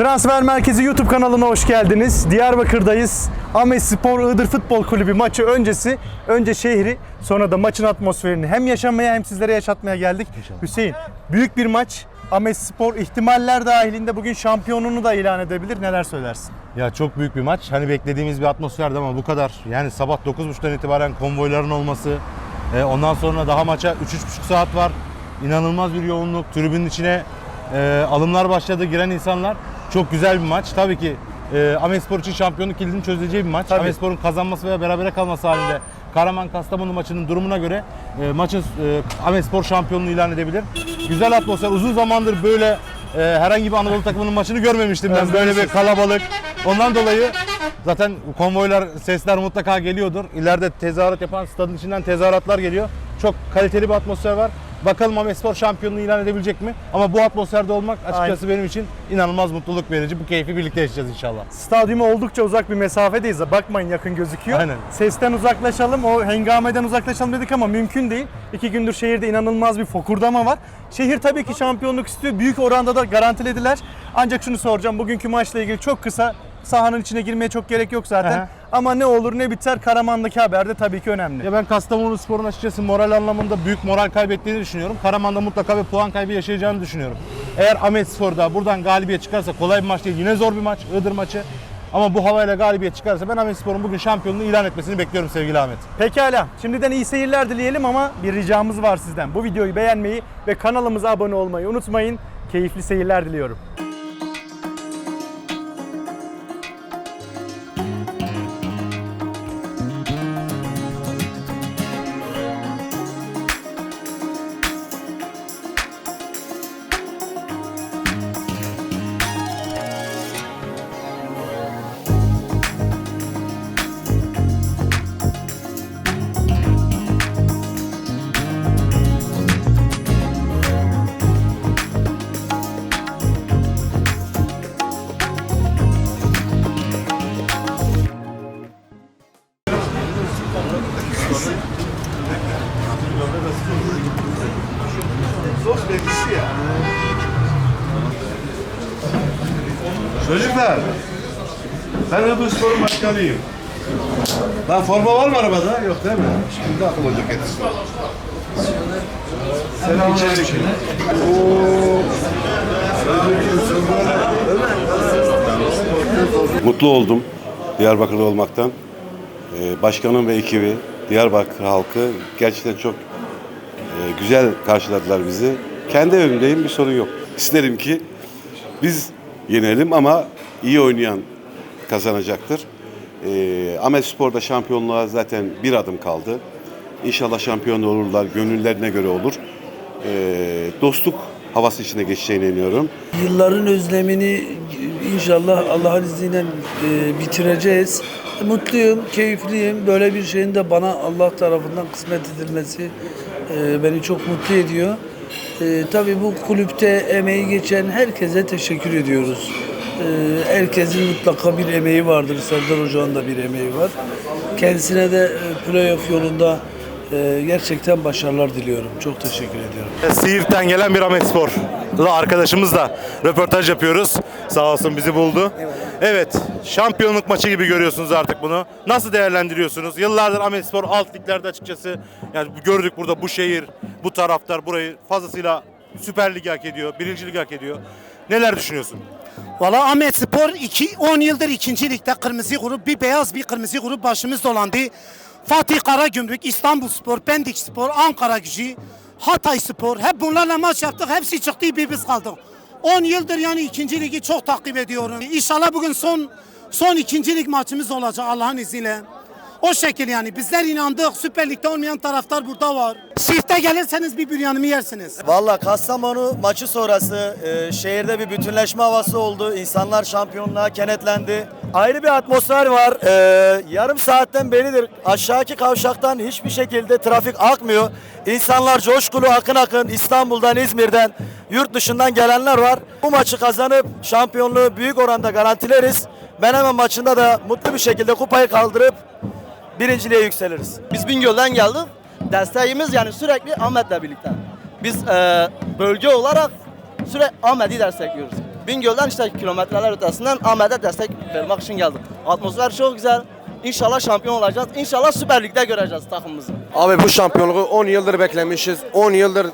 Transfer Merkezi YouTube kanalına hoş geldiniz. Diyarbakır'dayız. Ames Spor Iğdır Futbol Kulübü maçı öncesi, önce şehri, sonra da maçın atmosferini hem yaşamaya hem sizlere yaşatmaya geldik. Hüseyin, büyük bir maç. Ames Spor ihtimaller dahilinde bugün şampiyonunu da ilan edebilir. Neler söylersin? Ya çok büyük bir maç. Hani beklediğimiz bir atmosferdi ama bu kadar. Yani sabah 9.30'dan itibaren konvoyların olması. e, ondan sonra daha maça 3-3,5 saat var. İnanılmaz bir yoğunluk. Tribünün içine e, alımlar başladı. Giren insanlar. Çok güzel bir maç. Tabii ki e, Amespor için şampiyonluk kilidini çözeceği bir maç. Amespor'un kazanması veya berabere kalması halinde Karaman Kastamonu maçının durumuna göre e, maçın e, Amespor şampiyonluğu ilan edebilir. Güzel atmosfer. Uzun zamandır böyle e, herhangi bir Anadolu takımının maçını görmemiştim ben. Böyle bir kalabalık. Ondan dolayı zaten konvoylar, sesler mutlaka geliyordur. İleride tezahürat yapan stadın içinden tezahüratlar geliyor. Çok kaliteli bir atmosfer var. Bakalım Amespor şampiyonluğu ilan edebilecek mi? Ama bu atmosferde olmak açıkçası benim için inanılmaz mutluluk verici. Bu keyfi birlikte yaşayacağız inşallah. Stadyuma oldukça uzak bir mesafedeyiz. Bakmayın yakın gözüküyor. Aynen. Sesten uzaklaşalım, o hengameden uzaklaşalım dedik ama mümkün değil. İki gündür şehirde inanılmaz bir fokurdama var. Şehir tabii ki şampiyonluk istiyor. Büyük oranda da garantilediler. Ancak şunu soracağım. Bugünkü maçla ilgili çok kısa sahanın içine girmeye çok gerek yok zaten. Aha. Ama ne olur ne biter Karaman'daki haber de tabii ki önemli. Ya ben Kastamonu Spor'un açıkçası moral anlamında büyük moral kaybettiğini düşünüyorum. Karaman'da mutlaka bir puan kaybı yaşayacağını düşünüyorum. Eğer Ahmet Spor'da buradan galibiyet çıkarsa kolay bir maç değil. Yine zor bir maç. Iğdır maçı. Ama bu havayla galibiyet çıkarsa ben Ahmet Spor'un bugün şampiyonluğu ilan etmesini bekliyorum sevgili Ahmet. Pekala. Şimdiden iyi seyirler dileyelim ama bir ricamız var sizden. Bu videoyu beğenmeyi ve kanalımıza abone olmayı unutmayın. Keyifli seyirler diliyorum. Çocuklar, ben Iğdır Spor'un başkanıyım. Lan forma var mı arabada? Yok değil mi? Şimdi akıl olacak getirsin. Selam içeri Mutlu oldum Diyarbakır'da olmaktan. Ee, Başkanım ve ekibi, Diyarbakır halkı gerçekten çok e, güzel karşıladılar bizi. Kendi evimdeyim bir sorun yok. İsterim ki biz yenelim ama iyi oynayan kazanacaktır. Ee, Ahmet Spor'da şampiyonluğa zaten bir adım kaldı. İnşallah şampiyon olurlar, gönüllerine göre olur. Ee, dostluk havası içine geçeceğine inanıyorum. Yılların özlemini inşallah Allah'ın izniyle e, bitireceğiz. Mutluyum, keyifliyim. Böyle bir şeyin de bana Allah tarafından kısmet edilmesi e, beni çok mutlu ediyor. E, tabii bu kulüpte emeği geçen herkese teşekkür ediyoruz. E, herkesin mutlaka bir emeği vardır. Serdar Hoca'nın da bir emeği var. Kendisine de e, playoff yolunda e, gerçekten başarılar diliyorum. Çok teşekkür ediyorum. Siirt'ten gelen bir Ahmet Spor'la arkadaşımızla röportaj yapıyoruz. Sağ olsun bizi buldu. Evet, şampiyonluk maçı gibi görüyorsunuz artık bunu. Nasıl değerlendiriyorsunuz? Yıllardır Ahmet Spor alt liglerde açıkçası yani gördük burada bu şehir, bu taraftar burayı fazlasıyla Süper Lig hak ediyor, Birinci Lig hak ediyor. Neler düşünüyorsun? Valla Ahmet Spor 2 10 yıldır ikinci ligde kırmızı grup bir beyaz bir kırmızı grup başımız dolandı. Fatih Karagümrük, İstanbul Spor, Pendik Spor, Ankara Gücü, Hatay Spor hep bunlarla maç yaptık. Hepsi çıktı bir biz kaldık. 10 yıldır yani ikinci ligi çok takip ediyorum. İnşallah bugün son son ikinci lig maçımız olacak Allah'ın izniyle. O şekil yani bizler inandık. Süper Lig'de olmayan taraftar burada var. Sift'e gelirseniz bir büryanımı yersiniz. Valla Kastamonu maçı sonrası e, şehirde bir bütünleşme havası oldu. İnsanlar şampiyonluğa kenetlendi. Ayrı bir atmosfer var. E, yarım saatten beridir aşağıki kavşaktan hiçbir şekilde trafik akmıyor. İnsanlar coşkulu akın akın İstanbul'dan, İzmir'den, yurt dışından gelenler var. Bu maçı kazanıp şampiyonluğu büyük oranda garantileriz. Ben hemen maçında da mutlu bir şekilde kupayı kaldırıp birinciliğe yükseliriz. Biz Bingöl'den geldik. Desteğimiz yani sürekli Ahmet'le birlikte. Biz e, bölge olarak sürekli Ahmet'i destekliyoruz. Bingöl'den işte kilometreler ötesinden Ahmet'e destek vermek için geldim. Atmosfer çok güzel. İnşallah şampiyon olacağız. İnşallah Süper Lig'de göreceğiz takımımızı. Abi bu şampiyonluğu 10 yıldır beklemişiz. 10 yıldır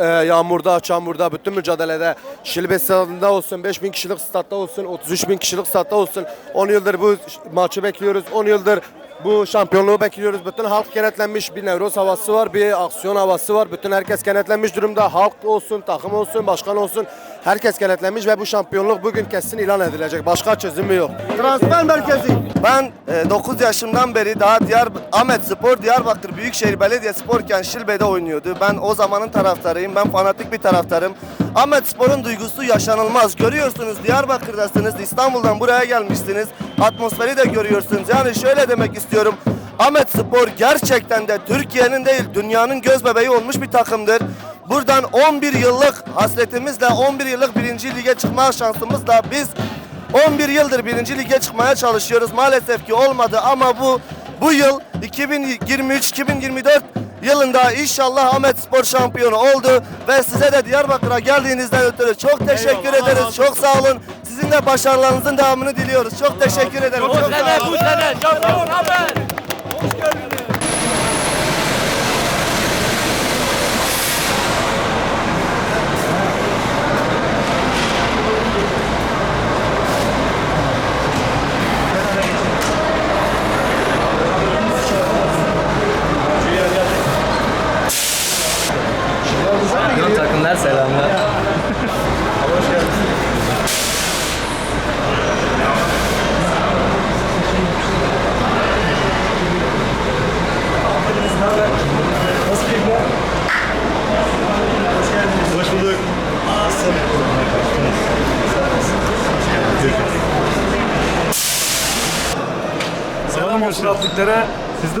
e, yağmurda, çamurda, bütün mücadelede Şilbe stadında olsun, 5000 kişilik statta olsun, 33 bin kişilik statta olsun. 10 yıldır bu maçı bekliyoruz. 10 yıldır bu şampiyonluğu bekliyoruz. Bütün halk kenetlenmiş bir nevroz havası var, bir aksiyon havası var. Bütün herkes kenetlenmiş durumda. Halk olsun, takım olsun, başkan olsun. Herkes kenetlenmiş ve bu şampiyonluk bugün kesin ilan edilecek. Başka çözümü yok. Transfer merkezi. Ben 9 yaşımdan beri daha Diyar Ahmet Spor Diyarbakır Büyükşehir Belediyespor'ken Şilbe'de oynuyordu. Ben o zamanın taraftarıyım. Ben fanatik bir taraftarım. Ahmet Spor'un duygusu yaşanılmaz. Görüyorsunuz Diyarbakır'dasınız. İstanbul'dan buraya gelmişsiniz. Atmosferi de görüyorsunuz. Yani şöyle demek istiyorum. Ahmet Spor gerçekten de Türkiye'nin değil dünyanın göz bebeği olmuş bir takımdır. Buradan 11 yıllık hasretimizle 11 yıllık birinci lige çıkma şansımızla biz 11 yıldır birinci lige çıkmaya çalışıyoruz. Maalesef ki olmadı ama bu bu yıl 2023-2024 yılında inşallah Ahmet Spor şampiyonu oldu ve size de Diyarbakır'a geldiğinizden ötürü çok teşekkür ederiz. Çok sağ olun. Sizin de başarılarınızın devamını diliyoruz. Çok teşekkür ederim. Çok sağ olun. Takımlar selamlar. Hoş bulduk. Selam olsun atlıklara. Siz de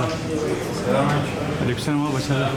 başarılar. Aleykümselam abi başarılar.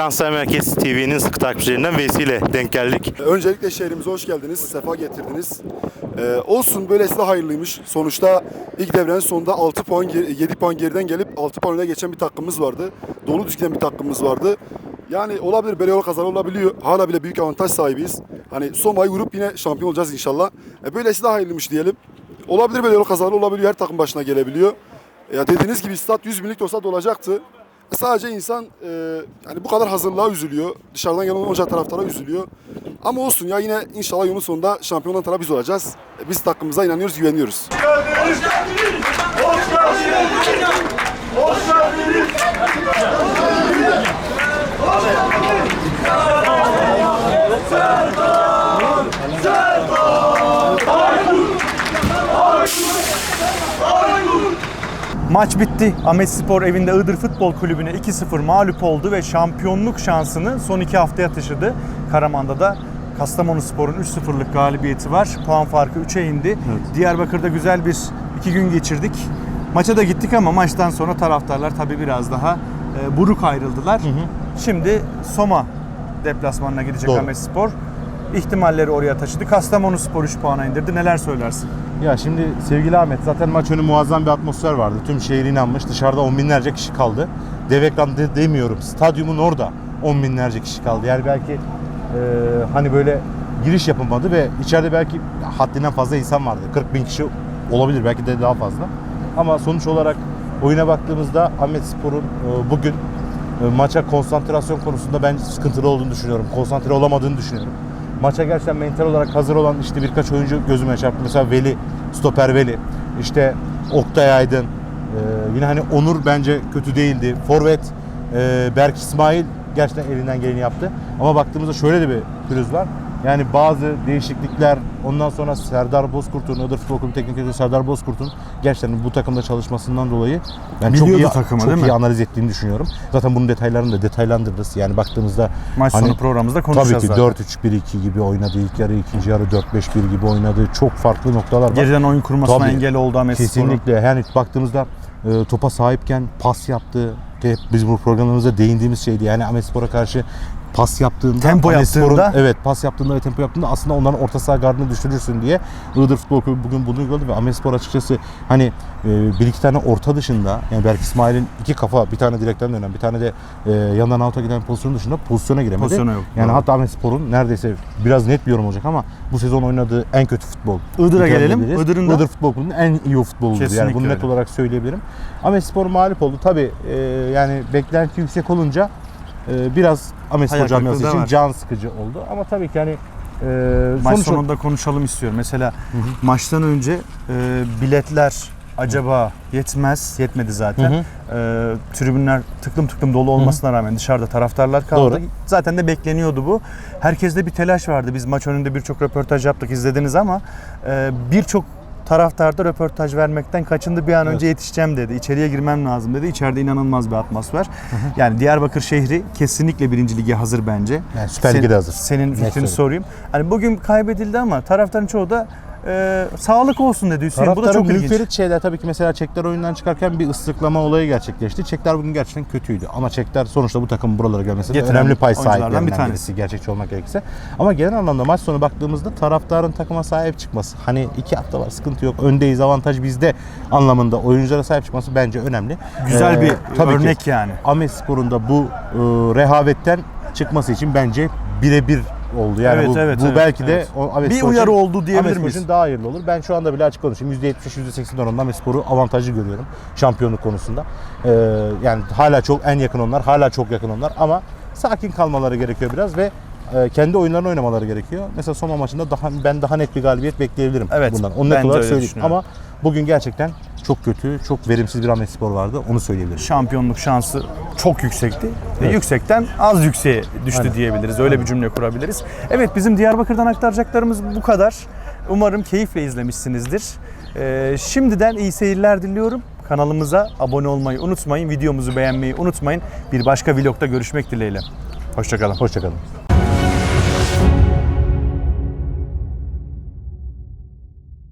Transfer Merkez TV'nin sıkı takipçilerinden Vesile denk geldik. Öncelikle şehrimize hoş geldiniz, sefa getirdiniz. Ee, olsun böylesi de hayırlıymış. Sonuçta ilk devrenin sonunda 6 puan, geri- 7 puan geriden gelip 6 puan öne geçen bir takımımız vardı. Dolu düzgün bir takımımız vardı. Yani olabilir, böyle yol kazanı olabiliyor. Hala bile büyük avantaj sahibiyiz. Hani Soma'yı vurup yine şampiyon olacağız inşallah. E, böylesi de hayırlıymış diyelim. Olabilir böyle yol kazanı olabiliyor, her takım başına gelebiliyor. Ya dediğiniz gibi stat 100 binlik olsa dolacaktı. E, Sadece insan e, yani bu kadar hazırlığa üzülüyor. Dışarıdan gelen onca taraftara üzülüyor. Ama olsun ya yine inşallah yolun sonunda şampiyonlar tarafı biz olacağız. E, biz takımımıza inanıyoruz, güveniyoruz. Maç bitti. Ahmet Spor evinde Iğdır Futbol Kulübü'ne 2-0 mağlup oldu ve şampiyonluk şansını son iki haftaya taşıdı. Karaman'da da Kastamonu Spor'un 3-0'lık galibiyeti var. Puan farkı 3'e indi. Diyarbakır'da güzel bir iki gün geçirdik. Maça da gittik ama maçtan sonra taraftarlar tabii biraz daha e, buruk ayrıldılar. Şimdi Soma deplasmanına gidecek Doğru. Ahmet Spor. İhtimalleri oraya taşıdı. Kastamonu Spor 3 puana indirdi. Neler söylersin? Ya şimdi sevgili Ahmet zaten maç önü muazzam bir atmosfer vardı. Tüm şehir inanmış. Dışarıda on binlerce kişi kaldı. Dev ekran de- demiyorum. Stadyumun orada on binlerce kişi kaldı. Yani belki e, hani böyle giriş yapılmadı ve içeride belki haddinden fazla insan vardı. 40 bin kişi olabilir belki de daha fazla. Ama sonuç olarak oyuna baktığımızda Ahmet Spor'un e, bugün e, maça konsantrasyon konusunda ben sıkıntılı olduğunu düşünüyorum. Konsantre olamadığını düşünüyorum. Maça gerçekten mental olarak hazır olan işte birkaç oyuncu gözüme çarptı. Mesela Veli, stoper Veli, işte Oktay Aydın, e, yine hani Onur bence kötü değildi. Forvet e, Berk İsmail gerçekten elinden geleni yaptı. Ama baktığımızda şöyle de bir pürüz var. Yani bazı değişiklikler ondan sonra Serdar Bozkurt'un, Iğdır Futbol Kulübü Teknik Direktörü Serdar Bozkurt'un gerçekten bu takımda çalışmasından dolayı ben çok Biliyordu iyi, takımı, çok değil iyi mi? analiz ettiğini düşünüyorum. Zaten bunun detaylarını da detaylandırırız. Yani baktığımızda Maç sonu programımızda konuşacağız Tabii ki zaten. 4-3-1-2 gibi oynadı. İlk yarı, ikinci yarı 4-5-1 gibi oynadı. Çok farklı noktalar var. Geriden oyun kurmasına Tabii. engel oldu Ahmet. Kesinlikle. Yani baktığımızda e, topa sahipken pas yaptı. Hep biz bu programlarımızda değindiğimiz şeydi. Yani Ahmet Spor'a karşı pas yaptığında Tempo Spor'un- yaptığında- evet pas yaptığında ve tempo yaptığında aslında onların orta saha gardını düşürürsün diye Iğdır Futbol Kulübü bugün bunu uyguladı ve Ahmet Spor açıkçası hani e, bir iki tane orta dışında yani Berk İsmail'in iki kafa bir tane direkten dönen bir tane de e, yandan out'a giden pozisyon dışında pozisyona giremedi. Pozisyona yok, Yani doğru. hatta Ahmet Spor'un neredeyse biraz net bir yorum olacak ama bu sezon oynadığı en kötü futbol. Iğdır'a gelelim. Iğdır'ın da- Iğdır Futbol Kulübü'nün en iyi futboludur. Yani Kesinlikle bunu net öyle. olarak söyleyebilirim. Ahmet Spor mağlup oldu. Tabii e, yani beklenti yüksek olunca e, biraz Hayal camiası için var. can sıkıcı oldu. Ama tabii ki hani e, Maç sonuç- sonunda konuşalım istiyorum. Mesela maçtan önce e, biletler acaba yetmez, yetmedi zaten. Hı E, tribünler tıklım tıklım dolu olmasına rağmen dışarıda taraftarlar kaldı. Doğru. Zaten de bekleniyordu bu. Herkeste bir telaş vardı. Biz maç önünde birçok röportaj yaptık, izlediniz ama e, birçok taraftarda röportaj vermekten kaçındı. Bir an önce yetişeceğim dedi. İçeriye girmem lazım dedi. İçeride inanılmaz bir atmosfer. Yani Diyarbakır şehri kesinlikle birinci lige hazır bence. Yani Süper Lig'e de hazır. Senin fikrini sorayım. Hani bugün kaybedildi ama taraftarın çoğu da e, sağlık olsun dedi Hüseyin. Bu da Taraftarın çok ilginç. münferit şeyler tabii ki mesela Çekler oyundan çıkarken bir ıslıklama olayı gerçekleşti. Çekler bugün gerçekten kötüydü. Ama Çekler sonuçta bu takımın buralara gelmesinde Getiren önemli pay sahiplerinden bir tanesi. birisi gerçekçi olmak gerekirse. Ama genel anlamda maç sonu baktığımızda taraftarın takıma sahip çıkması. Hani iki hafta var sıkıntı yok. Öndeyiz avantaj bizde anlamında oyunculara sahip çıkması bence önemli. Güzel Ee, bir tabii ki örnek yani. Ahmet Spor'un da bu e, rehavetten çıkması için bence birebir oldu. Yani Evet, bu, evet, bu evet, belki de evet. o Ahmet Bir Spor uyarı için- oldu diyebilir miyiz? için daha hayırlı olur. Ben şu anda bile açık konuşayım. %70-%80 oranında Ahmet Spor'u avantajlı görüyorum şampiyonluk konusunda. Ee, yani hala çok en yakın onlar, hala çok yakın onlar ama sakin kalmaları gerekiyor biraz ve e, kendi oyunlarını oynamaları gerekiyor. Mesela Soma maçında daha ben daha net bir galibiyet bekleyebilirim Evet, bundan. Onu net olarak öyle söyleyeyim. Ama bugün gerçekten çok kötü, çok verimsiz bir Ahmet Spor vardı. Onu söyleyebilirim. Şampiyonluk şansı çok yüksekti. Ve yüksekten az yükseğe düştü Aynen. diyebiliriz. Öyle bir cümle kurabiliriz. Evet bizim Diyarbakır'dan aktaracaklarımız bu kadar. Umarım keyifle izlemişsinizdir. Ee, şimdiden iyi seyirler diliyorum. Kanalımıza abone olmayı unutmayın. Videomuzu beğenmeyi unutmayın. Bir başka vlogda görüşmek dileğiyle. Hoşçakalın. Hoşçakalın.